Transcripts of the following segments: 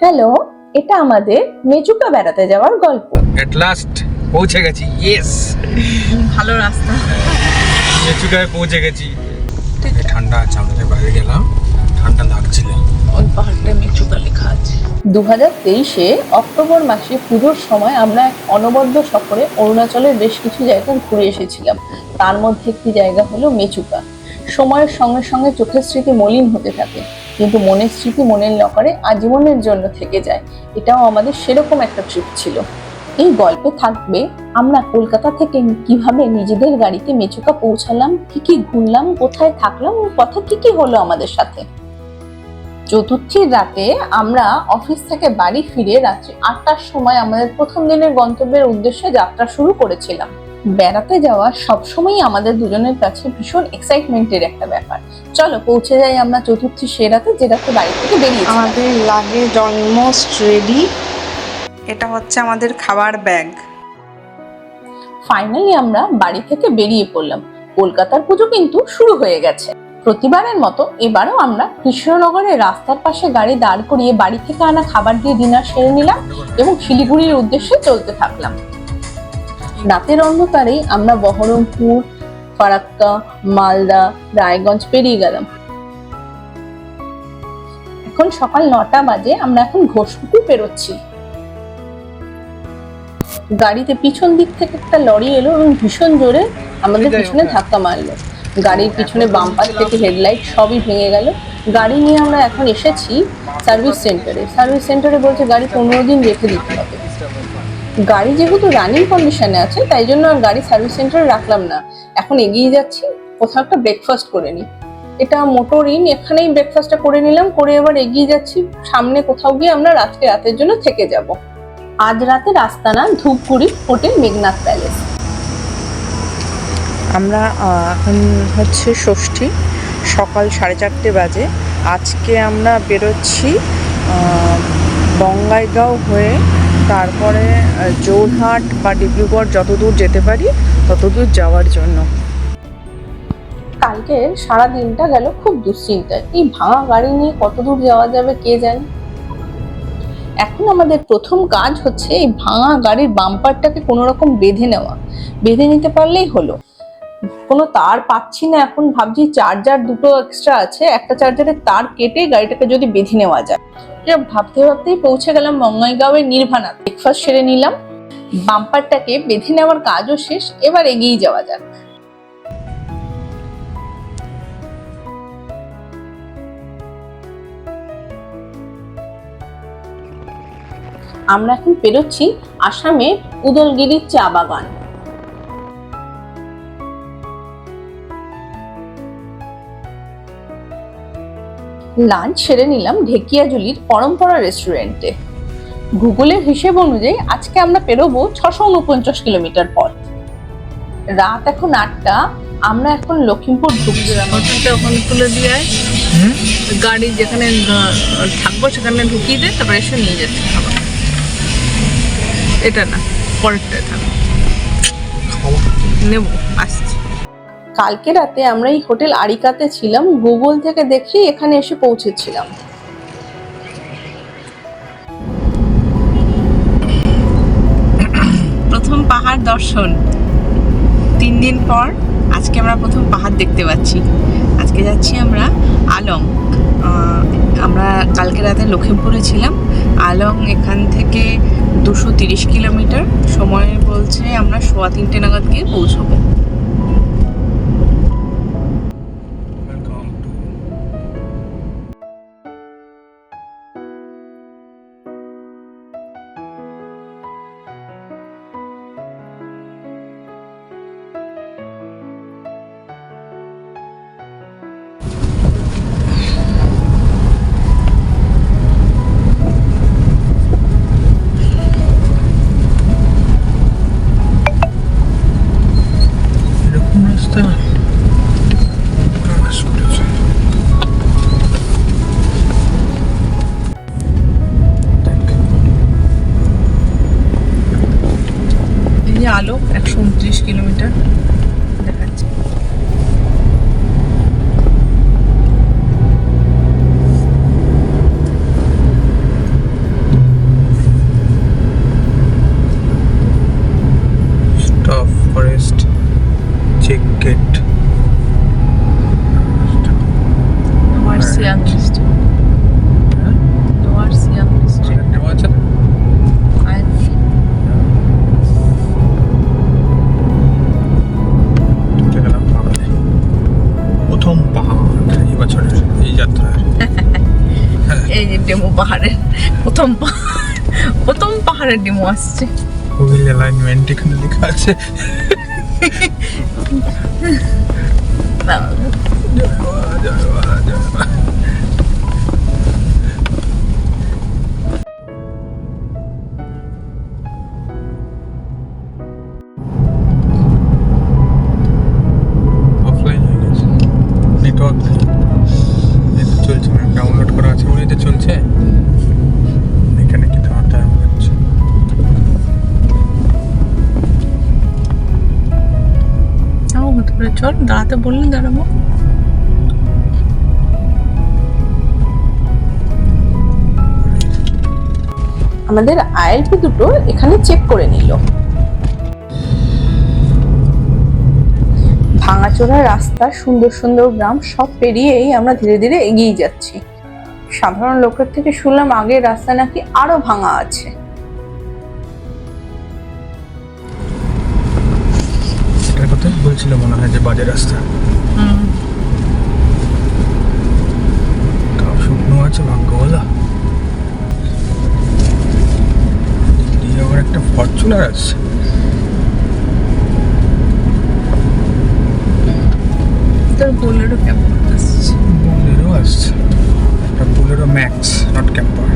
Hello এটা আমাদের মেচুকা বেড়াতে যাওয়ার গল্প। এট লাস্ট পৌঁছে গেছি ইয়েস ভালো রাস্তা। মেচুকায় পৌঁছে গেছি। ঠান্ডা আছে আমাদের বাইরে গেলাম ঠান্ডা লাগছিল। ওই পাহাড়টা মেচুকা লেখা আছে। দু হাজার তেইশে অক্টোবর মাসে পুজোর সময় আমরা এক অনবদ্য সফরে অরুণাচলের বেশ কিছু জায়গা ঘুরে এসেছিলাম। তার মধ্যে একটি জায়গা হলো মেচুকা সময়ের সঙ্গে সঙ্গে চোখের স্মৃতি মলিন হতে থাকে। কিন্তু মনের স্মৃতি মনের লকারে আজীবনের জন্য থেকে যায়। এটাও আমাদের সেরকম একটা ট্রিপ ছিল। এই গল্পে থাকবে, আমরা কলকাতা থেকে কীভাবে নিজেদের গাড়িতে মেচুকা পৌঁছালাম, কি কি ঘুরলাম, কোথায় থাকলাম, কথা কি কি হলো আমাদের সাথে? চতুর্থীর রাতে আমরা অফিস থেকে বাড়ি ফিরে রাত্রি আটটার সময় আমাদের প্রথম দিনের গন্তব্যের উদ্দেশ্যে যাত্রা শুরু করেছিলাম। বেড়াতে যাওয়া সবসময়ই আমাদের দুজনের কাছে ভীষণ এক্সাইটমেন্টের একটা ব্যাপার। চলো পৌঁছে যাই আমরা চতুর্থী সে রাতে যে রাতে বাড়ি থেকে বেরিয়েছি। আমাদের লাগেজ অলমোস্ট রেডি এটা হচ্ছে আমাদের খাবার ব্যাগ ফাইনালি আমরা বাড়ি থেকে বেরিয়ে পড়লাম। কলকাতার পুজো কিন্তু শুরু হয়ে গেছে। প্রতিবারের মতো এবারও আমরা কৃষ্ণনগরের রাস্তার পাশে গাড়ি দাঁড় করিয়ে বাড়ি থেকে আনা খাবার দিয়ে ডিনার সেরে নিলাম এবং শিলিগুড়ির উদ্দেশ্যে চলতে থাকলাম। রাতের অন্ধকারেই আমরা বহরমপুর ফারাক্কা মালদা রায়গঞ্জ পেরিয়ে গেলাম। এখন সকাল নটা বাজে আমরা এখন ঘোষপুকুর পেরোচ্ছি। গাড়িতে পিছন দিক থেকে একটা লরি এলো এবং ভীষণ জোরে আমাদের পিছনে ধাক্কা মারলো। গাড়ির পিছনে বাম্পার থেকে হেডলাইট সবই ভেঙে গেল। গাড়ি নিয়ে আমরা এখন এসেছি সার্ভিস সেন্টারে। সার্ভিস সেন্টারে বলছে গাড়ি পনেরো দিন রেখে দিতে হবে। গাড়ি যেহেতু রানিং কন্ডিশনে আছে, তাই জন্য আর গাড়ি সার্ভিস সেন্টারে রাখলাম না। এখন এগিয়ে যাচ্ছি, কোথাও একটা ব্রেকফাস্ট করে নিই। এটা মোটর ইন, এখানেই ব্রেকফাস্টটা করে নিলাম, করে এবার এগিয়ে যাচ্ছি। সামনে কোথাও গিয়ে আমরা রাত্রে রাতের জন্য থেকে যাব। আজ রাতে রাস্তা রাস্তানা ধূপগুড়ি হোটেল মেঘনাথ প্যালেস আমরা এখন হচ্ছে ষষ্ঠী, সকাল সাড়ে চারটে বাজে। আজকে আমরা বেরোচ্ছি বঙ্গাইগাঁও হয়ে তারপরে জোরহাট বা ডিব্রুগড় যতদূর যেতে পারি, ততদূর যাওয়ার জন্য। কালকে সারা দিনটা গেল খুব দুশ্চিন্তায়। এই ভাঙা গাড়ি নিয়ে কত দূর যাওয়া যাবে কে জানে? এখন আমাদের প্রথম কাজ হচ্ছে এই ভাঙা গাড়ির বাম্পারটাকে কোনো রকম বেঁধে নেওয়া। বেঁধে নিতে পারলেই হলো। কোনো তার পাচ্ছি না এখন, ভাবছি চার্জার দুটো এক্সট্রা আছে, একটা চার্জারের তার কেটে গাড়িটাকে যদি বেঁধে নেওয়া যায়। এটা ভাবতে ভাবতেই পৌঁছে গেলাম বঙ্গাইগাঁওয়ের নির্ভানা। ব্রেকফাস্ট সেরে নিলাম বাম্পারটাকে বেঁধে নেওয়ার কাজও শেষ, এবার এগিয়ে যাওয়া যাক। আমরা এখন পেরোচ্ছি আসামে উদলগিরির চা বাগান। লাঞ্চ সেরে নিলাম ঢেকিয়াজুলির পরম্পরা রেস্টুরেন্টে। গুগলের হিসেব অনুযায়ী আজকে আমরা পেরোবো ছশো উনপঞ্চাশ কিলোমিটার পথ। রাত এখন আটটা আমরা এখন লখিমপুর ঢুকছি ওখানে তুলে দিয়ে গাড়ি যেখানে থাকব সেখানে ঢুকিয়ে দে তারপরে এসে নিয়ে যাচ্ছে খাবার। এটা না পরেরটা থাকব নেব আসছি কালকে রাতে আমরা এই হোটেল আরিকাতে ছিলাম, গুগল থেকে দেখে এখানে এসে পৌঁছেছিলাম। প্রথম পাহাড় দর্শন। তিন দিন পর আজকে আমরা প্রথম পাহাড় দেখতে পাচ্ছি। আজকে যাচ্ছি আমরা আলং। আমরা কালকে রাতে লখিমপুরে ছিলাম। আলং এখান থেকে দুশো তিরিশ কিলোমিটার। সময় বলছে আমরা সোয়া তিনটে নাগাদ গিয়ে পৌঁছবো। এরকম ডেমো পাহাড়ের প্রথম পাহাড় প্রথম পাহাড়ের ডেমো আসছে। হুইল অ্যালাইনমেন্ট এখানে লেখা আছে। তাও হতে পারে চল দাঁড়াতে বললেন দাঁড়াবো। আমাদের আইএলপি দুটো এখানে চেক করে নিল। ভাঙাচোরা রাস্তা, সুন্দর সুন্দর গ্রাম সব পেরিয়েই আমরা ধীরে ধীরে এগিয়ে যাচ্ছি। সাধারণ লোকের থেকে শুনলাম আগের রাস্তা নাকি আরও ভাঙা আছে। হয় যে বাজে রাস্তা। তাও শুকনো আছে ভাগ্য আবার একটা ফরচুনার তোর কেমন আসছে? একটা Bolero max not camper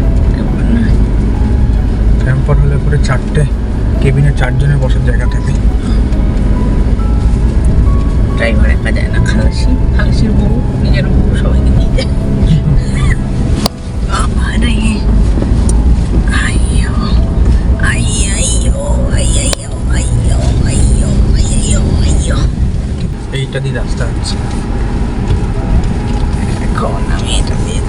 camper হলে পরে চারটে কেবিনে চারজনের বসার জায়গা থাকে। ড্রাইভার একা যায় না খালাসি খালাসির বউ নিজের বউ সবাইকে নিয়ে যায়। এইটা দিয়ে রাস্তা হচ্ছে। এখন আমি এটা দিয়ে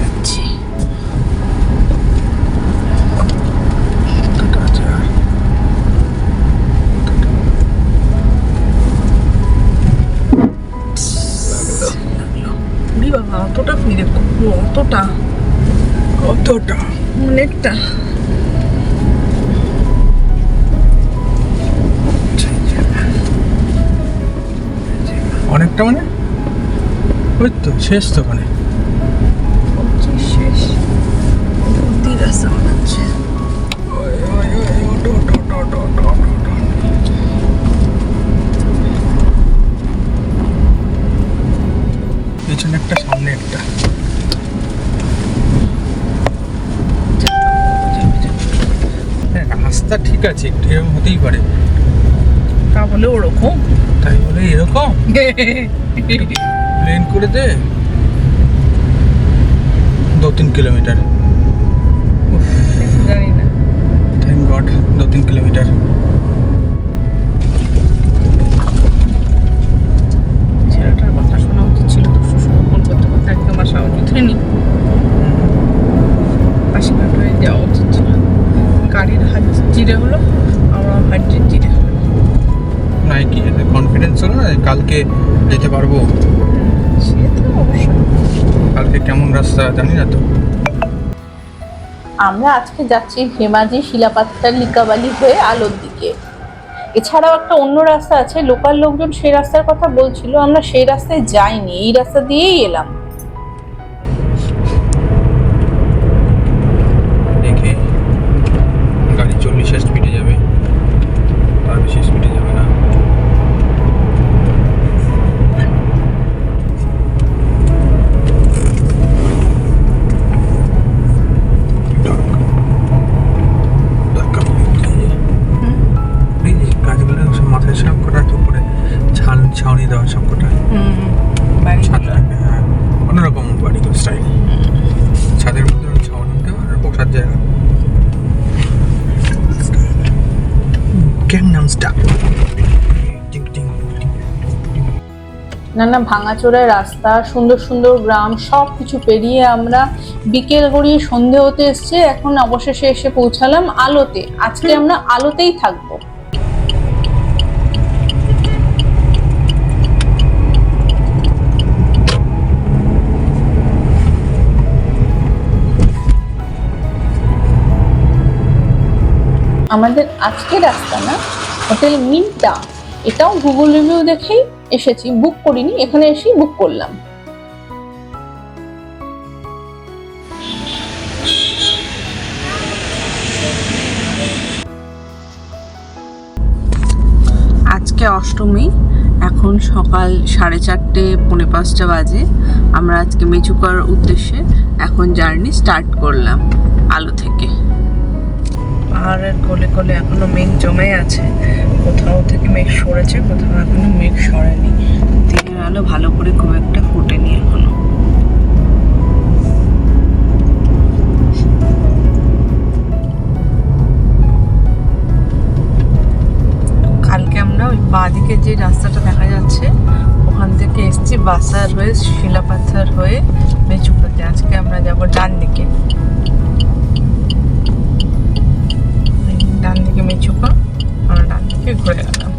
বাবা অতটা ফিরে অতটা কতটা অনেকটা। অনেকটা মানে? ওই তো শেষ তো মানে। শেষ। রাস্তা রাস্তা ঠিক আছে একটু এরকম হতেই পারে। তা বলে ওরকম? তাই বলে এরকম? প্লেন করে দে। দু তিন কিলোমিটার জানি না। থ্যাংক গড দু তিন কিলোমিটার ছেলেটার কথা শোনা উচিত ছিল তো শ্বশুর ফোন করতে করতে একদম আসা উচিত হয়নি হয়ে যাওয়া উচিত ছিল। গাড়ির হাত জিরে হলো আমার জিরে। হলো নাই কি কনফিডেন্স হলো? না কালকে যেতে পারব? সে তো অবশ্যই। কালকে কেমন রাস্তা জানি না তো। আমরা আজকে যাচ্ছি হেমাজি শিলাপাত্রা লিকাবালি হয়ে আলোর দিকে। এছাড়াও একটা অন্য রাস্তা আছে লোকাল লোকজন সেই রাস্তার কথা বলছিল আমরা সেই রাস্তায় যাইনি এই রাস্তা দিয়েই এলাম। নানা ভাঙাচোরা রাস্তা সুন্দর সুন্দর গ্রাম সব কিছু পেরিয়ে আমরা বিকেল গড়িয়ে সন্ধে হতে এসছে। এখন অবশেষে এসে পৌঁছালাম আলোতে। আজকে আমরা আলোতেই থাকব। আমাদের আজকের রাস্তা না হোটেল মিন্টা। এটাও গুগল রিভিউ দেখেই এসেছি বুক করিনি, এখানে এসেই বুক করলাম। আজকে অষ্টমী, এখন সকাল সাড়ে চারটে, পৌনে পাঁচটা বাজে। আমরা আজকে মেচুকার উদ্দেশ্যে এখন জার্নি স্টার্ট করলাম, আলো থেকে। পাহাড়ের কোলে কোলে এখনও মেঘ জমে আছে। কোথাও থেকে মেঘ সরেছে, কোথাও এখনও মেঘ সরেনি। দিনের আলো ভালো করে খুব একটা ফোটেনি এখনও। কালকে আমরা ওই বাঁদিকে যে রাস্তাটা দেখা যাচ্ছে, ওখান থেকে এসছি বাসার হয়ে শিলাপাথর হয়ে মেচুকাতে আজকে আমরা যাব ডান দিকে এই ডান দিকে মেচুকা আমরা ডান দিকে ঘুরে গেলাম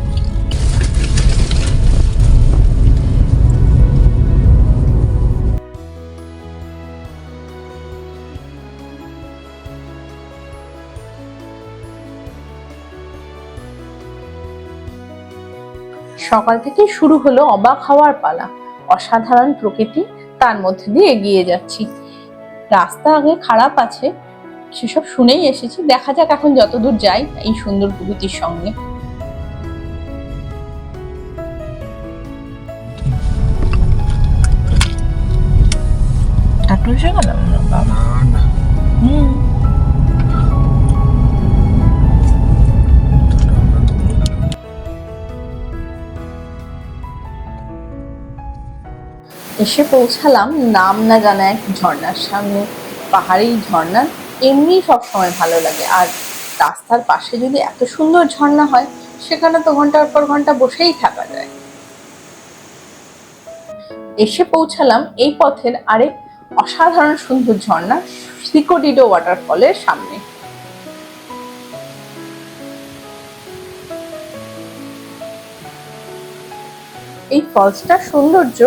সকাল থেকে শুরু হলো অবাক হওয়ার পালা। অসাধারণ প্রকৃতি তার মধ্যে দিয়ে এগিয়ে যাচ্ছি। রাস্তা আগে খারাপ আছে সেসব শুনেই এসেছি। দেখা যাক এখন যতদূর যাই এই সুন্দর প্রকৃতির সঙ্গে। এসে পৌঁছালাম নাম না জানা এক ঝর্ণার সামনে। পাহাড়ি ঝর্ণা। এমনি সবসময় ভালো লাগে। আর রাস্তার পাশে যদি এত সুন্দর ঝর্ণা হয়, সেখানে তো ঘণ্টার পর ঘণ্টা বসেই থাকা যায়। এসে পৌঁছালাম এই পথের আরেক অসাধারণ সুন্দর ঝর্ণা সিকোডিডো ওয়াটারফলের সামনে। এই ফলসটার সৌন্দর্য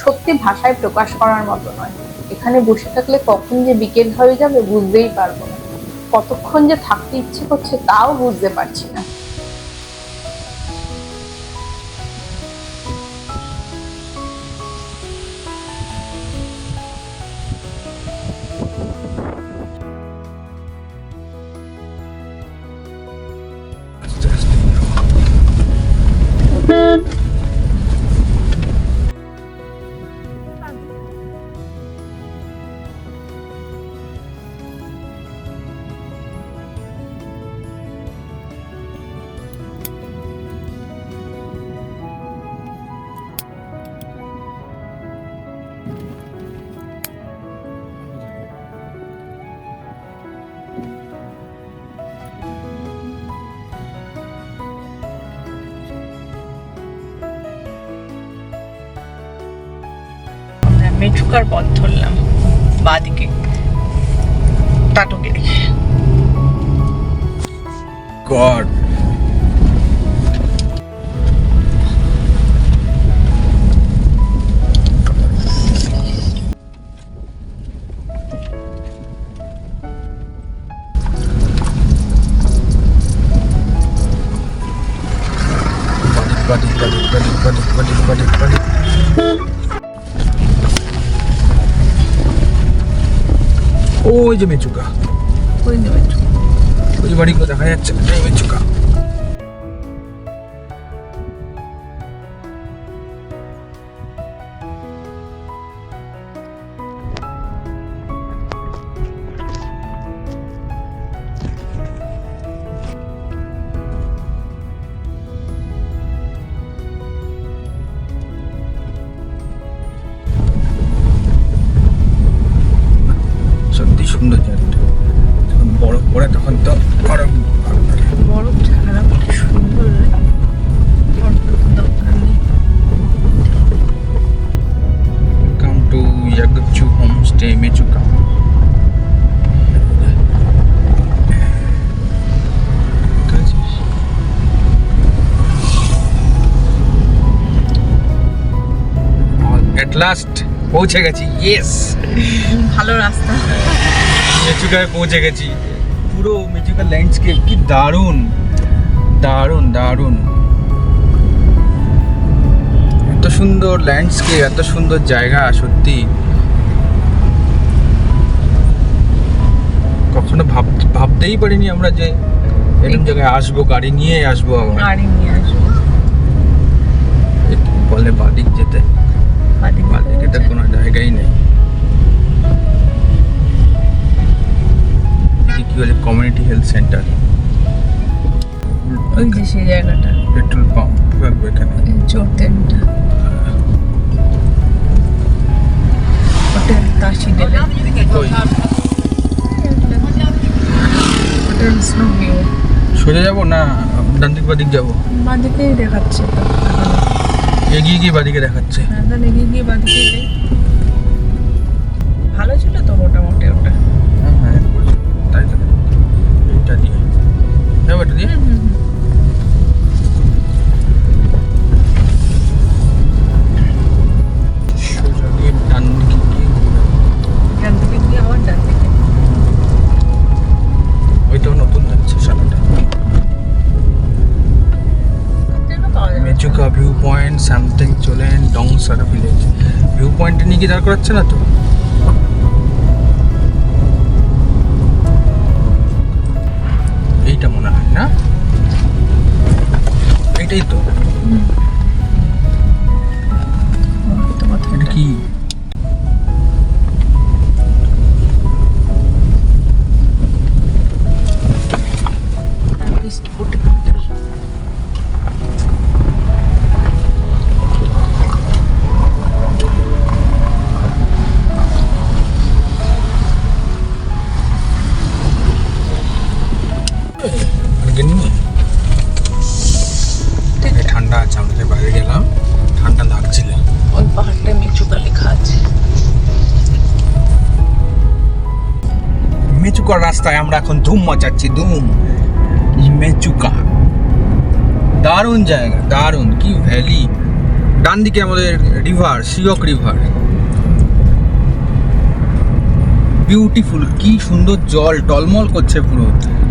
সত্যি ভাষায় প্রকাশ করার মতো নয়। এখানে বসে থাকলে কখন যে বিকেল হয়ে যাবে বুঝতেই পারব না। কতক্ষণ যে থাকতে ইচ্ছে করছে তাও বুঝতে পারছি না। আমরা মেঠুকার পথ ধরলাম বাঁদিকে টাটুকে god Buddy, buddy, buddy, buddy, buddy, buddy, Buddy. ওই যে মেচুকা ওই যে মেঠুকা। ওই Last পৌঁছে গেছি ইয়েস ভালো রাস্তা। মেচুকায় পৌঁছে গেছি। পুরো মেচুকার ল্যান্ডস্কেপ কি দারুণ। দারুণ দারুণ। এত সুন্দর ল্যান্ডস্কেপ এত সুন্দর জায়গা সত্যি। কখনো ভাব ভাবতেই পারিনি আমরা যে এরকম জায়গায় আসব গাড়ি নিয়ে আসব আবার গাড়ি নিয়ে আসব। বলে বাদিক যেতে? বাদিকে কোনো জায়গাই নেই। কি বলে কমিউনিটি হেলথ সেন্টার ওই যে সেই জায়গাটা। পেট্রোল পাম্প রাখব এখানে। চোরদেনটা hotel Tashi hotel snow view সোজা যাব না ডান দিক বাদিক যাব? বাঁদিকেই দেখাচ্ছে। তো এগিয়ে গিয়ে বাদিকে দেখাচ্ছে। হ্যাঁ তাহলে এগিয়ে গিয়ে বাঁদিকে ভালো ছিল তো মোটামুটি ওটা হ্যাঁ হ্যাঁ। তাই তো। এটা দিয়ে। এটা দিয়ে। সামথিং চলে ডংসার ভিলেজ। ভিউ পয়েন্টে নিয়ে গিয়ে দাঁড় করাচ্ছে না তো? এইটা মনে হয় না? এইটাই তো। মচাচ্ছি ধুম। মেচুকা দারুণ জায়গা, দারুণ। কি ভ্যালি। ডান দিকে আমাদের রিভার সিয়ক রিভার বিউটিফুল কি সুন্দর জল, টলমল করছে পুরো।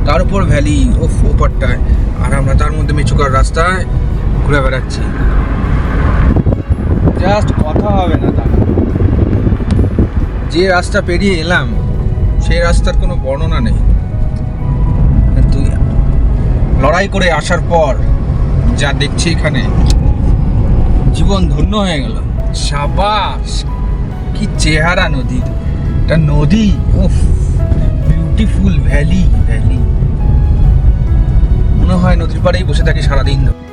তার উপর ভ্যালি ও ওপারটায়। আর আমরা তার মধ্যে মেচুকার রাস্তায় ঘুরে বেড়াচ্ছি। জাস্ট কথা হবে না দাদা যে রাস্তা পেরিয়ে এলাম, সেই রাস্তার কোনো বর্ণনা নেই। লড়াই করে আসার পর যা দেখছি এখানে, জীবন ধন্য হয়ে গেল। সাবাস, কি চেহারা নদীর এটা নদী, উফ বিউটিফুল ভ্যালি ভ্যালি মনে হয় নদীর পাড়েই বসে থাকি সারাদিন ধরে।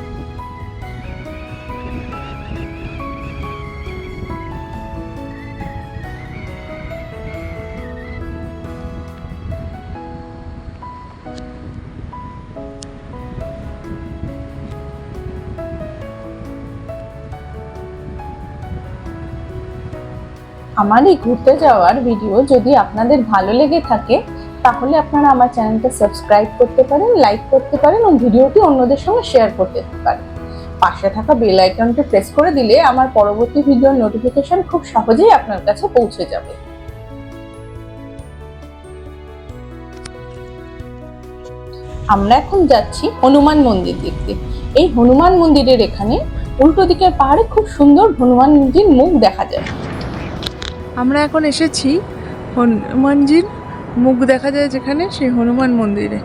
আমার এই ঘুরতে যাওয়ার ভিডিও যদি আপনাদের ভালো লেগে থাকে, তাহলে আপনারা আমার চ্যানেলটা সাবস্ক্রাইব করতে পারেন লাইক করতে পারেন এবং ভিডিওটি অন্যদের সঙ্গে শেয়ার করতে পারেন। পাশে থাকা বেল আইকনটি প্রেস করে দিলে আমার পরবর্তী ভিডিওর নোটিফিকেশন খুব সহজেই আপনার কাছে পৌঁছে যাবে। আমরা এখন যাচ্ছি হনুমান মন্দির দেখতে। এই হনুমান মন্দিরের এখানে উল্টো দিকের পাহাড়ে খুব সুন্দর হনুমান মন্দির মুখ দেখা যায়। আমরা এখন এসেছি হনুমানজির মুখ দেখা যায় যেখানে সেই হনুমান মন্দিরে।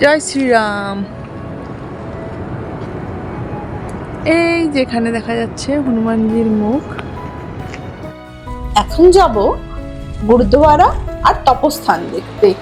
জয় শ্রীরাম। এই যেখানে দেখা যাচ্ছে হনুমানজির মুখ। এখন যাব গুরুদ্বারা আর তপস্থান দেখতে।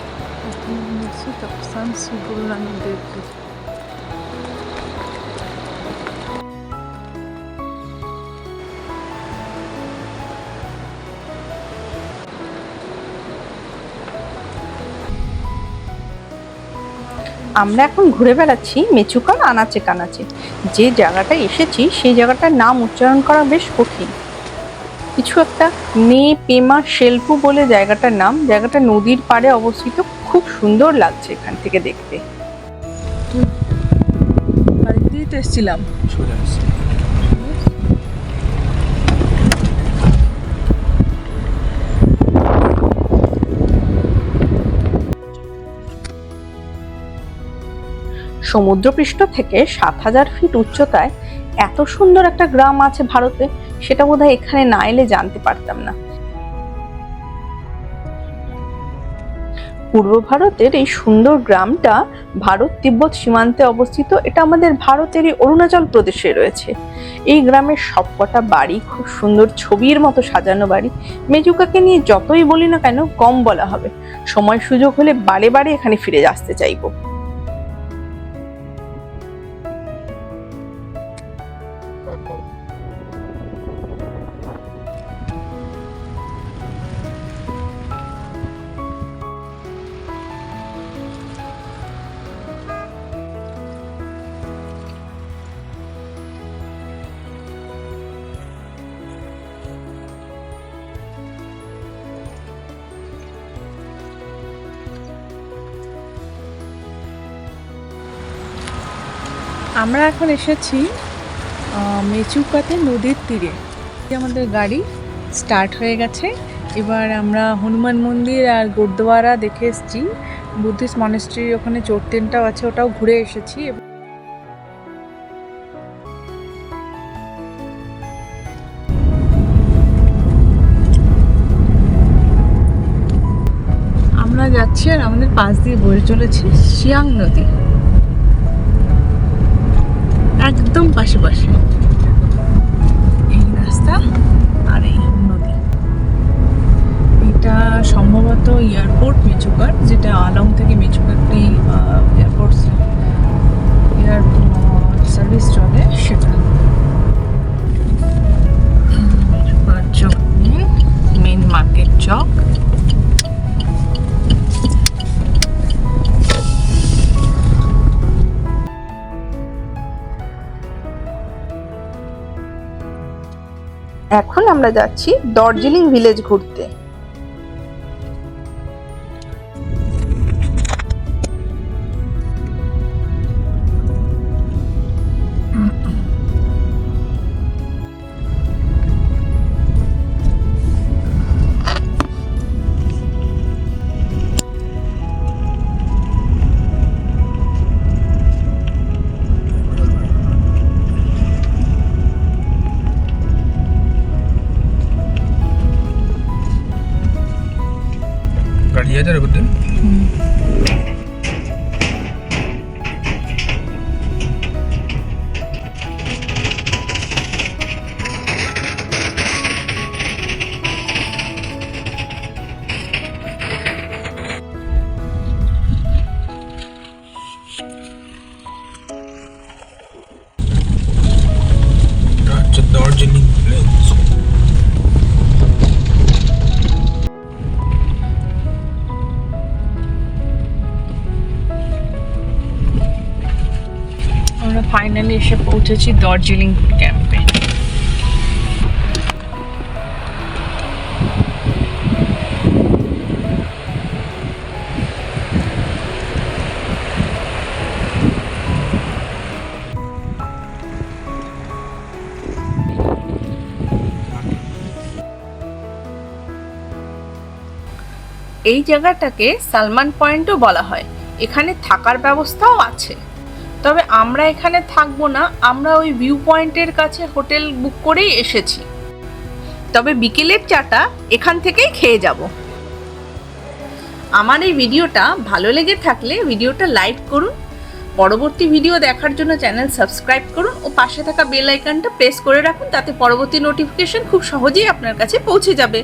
আমরা এখন ঘুরে বেড়াচ্ছি মেচুকার আনাচে কানাচে। যে জায়গাটা এসেছি সেই জায়গাটার নাম উচ্চারণ করা বেশ কঠিন। কিছু একটা নে পেমা শেলপু বলে জায়গাটার নাম জায়গাটা নদীর পাড়ে অবস্থিত খুব সুন্দর লাগছে এখান থেকে দেখতে। তো এসেছিলাম। সমুদ্রপৃষ্ঠ থেকে সাত হাজার ফিট উচ্চতায় এত সুন্দর একটা গ্রাম আছে ভারতে, সেটা বোধহয় এখানে না এলে জানতে পারতাম না। পূর্ব ভারতের এই সুন্দর গ্রামটা ভারত তিব্বত সীমান্তে অবস্থিত, এটা আমাদের ভারতেরই অরুণাচল প্রদেশে রয়েছে। এই গ্রামের সবকটা বাড়ি খুব সুন্দর ছবির মতো সাজানো বাড়ি। মেজুকাকে নিয়ে যতই বলি না কেন, কম বলা হবে। সময় সুযোগ হলে বারে বারে এখানে ফিরে আসতে চাইব। এখন এসেছি মেচুকাতে নদীর তীরে। আমাদের গাড়ি স্টার্ট হয়ে গেছে। এবার আমরা হনুমান মন্দির আর গুরুদুয়ারা দেখে এসেছি। বুদ্ধিস্ট মনেস্ট্রি ওখানে চোরটেনটাও আছে, ওটাও ঘুরে এসেছি। আমরা যাচ্ছি আর আমাদের পাশ দিয়ে বয়ে চলেছে শিয়াং নদী। একদম পাশে পাশে এই রাস্তা আর এই নদী। এটা সম্ভবত এয়ারপোর্ট মেচুকার, যেটা আলং থেকে মেচুকারটি এয়ারপোর্ট এয়ারপোর্ট সার্ভিস চলে সেটা আমরা যাচ্ছি দার্জিলিং ভিলেজ ঘুরতে। গাড়ি আছে রে বুদ্ধি এটা পৌঁছেছি দার্জিলিং ক্যাম্পে। এই জায়গাটাকে সালমান পয়েন্টও বলা হয়। এখানে থাকার ব্যবস্থাও আছে। তবে আমরা এখানে থাকব না, আমরা ওই ভিউ পয়েন্টের কাছে হোটেল বুক করেই এসেছি। তবে বিকেলের চাটা এখান থেকেই খেয়ে যাব। আমার এই ভিডিওটা ভালো লেগে থাকলে ভিডিওটা লাইক করুন, পরবর্তী ভিডিও দেখার জন্য চ্যানেল সাবস্ক্রাইব করুন ও পাশে থাকা বেল আইকনটা প্রেস করে রাখুন, তাতে পরবর্তী নোটিফিকেশন খুব সহজেই আপনার কাছে পৌঁছে যাবে।